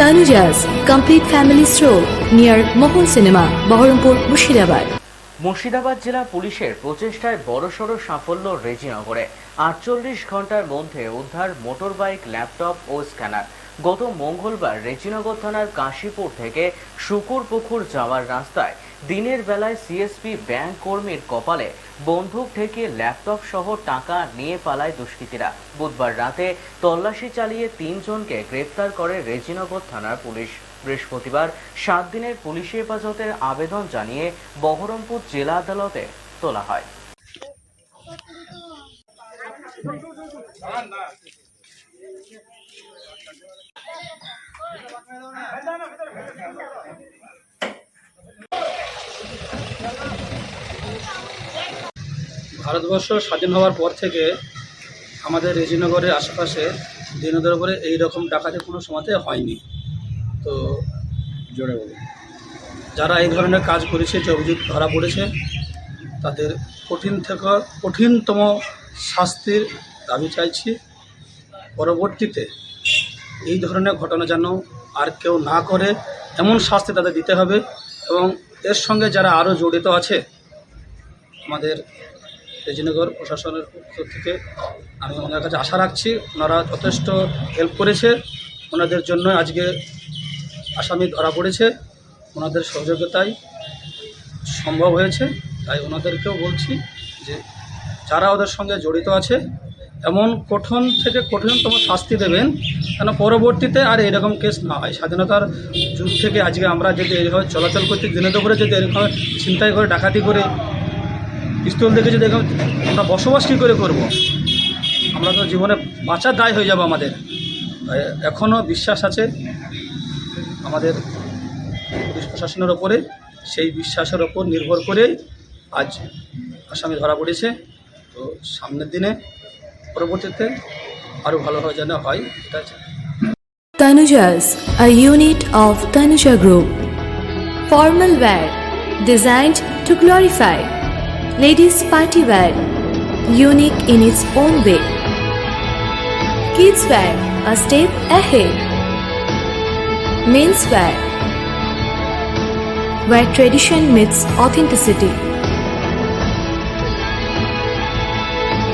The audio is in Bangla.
Tanujas complete Family Stroll near Mohan Cinema, Baharampur Murshidabad Murshidabad জেলা পুলিশের প্রচেষ্টায় বড়সড় সাফল্য রেজিনগরে আটচল্লিশ ঘণ্টার মধ্যে উদ্ধার মোটরবাইক ল্যাপটপ ও স্ক্যানার। গত মঙ্গলবার রেজিনগর থানার কাশীপুর থেকে শুকুরপুকুর যাওয়ার রাস্তায় দিনের বেলায় সিএসপি ব্যাংক কর্মীর কপালে বন্দুক ঠেকিয়ে ল্যাপটপ সহ টাকা নিয়ে পালায় দুষ্কৃতীরা। বুধবার রাতে তল্লাশি চালিয়ে তিনজনকে গ্রেপ্তার করে রেজিনগর থানার পুলিশ। বৃহস্পতিবার সাত দিনের পুলিশ হেফাজতের আবেদন জানিয়ে বহরমপুর জেলা আদালতে তোলা হয়। ভারতবর্ষ স্বাধীন হওয়ার পর থেকে আমাদের রেজিনগরের আশেপাশে দিনদের উপরে এই রকম ডাকাতি কোনো সময়তে হয়নি। তো জোরে বলুন। যারা এই ধরনের কাজ করেছে যে অভিযোগ ধরা পড়েছে তাদের কঠিন থেকে কঠিনতম শাস্তির দাবি চাইছি। পরবর্তীতে এই ধরনের ঘটনা যেন আর কেউ না করে এমন শাস্তি তাদের দিতে হবে এবং এর সঙ্গে যারা আরও জড়িত আছে, আমাদের রেজিনগর প্রশাসনের পক্ষ থেকে আমি ওনার কাছে আশা রাখছি ওনারা যথেষ্ট হেল্প করেছে। ওনাদের জন্য আজকে আসামি ধরা পড়েছে। ওনাদের সহযোগিতায় সম্ভব হয়েছে। তাই ওনাদেরকেও বলছি যে যারা ওদের সঙ্গে জড়িত আছে এমন কঠোর থেকে কঠিনতম শাস্তি দেবেন কেন পরবর্তীতে আর এরকম কেস না হয়। স্বাধীনতার যুগ থেকে আজকে আমরা যদি এইভাবে চলাচল করতে দিনে করে যদি এরকম ছিনতাই করে, ডাকাতি করে, পিস্তল দেখে যদি এরকম আমরা বসবাস কী করে করব? আমরা তো জীবনে বাঁচার দায় হয়ে যাব আমাদের। এখনও বিশ্বাস আছে আমাদের পুলিশ প্রশাসনের ওপরে। সেই বিশ্বাসের ওপর নির্ভর করে আজ আসামি ধরা পড়েছে। তো সামনের দিনে পরবর্তীতে আরও ভালোভাবে যেন হয় এটা Tanujas, a unit of Tanuja Group. Formal wear designed to glorify. Ladies party wear, unique in its own way. Kids wear, a step ahead. Men's wear, where tradition meets authenticity.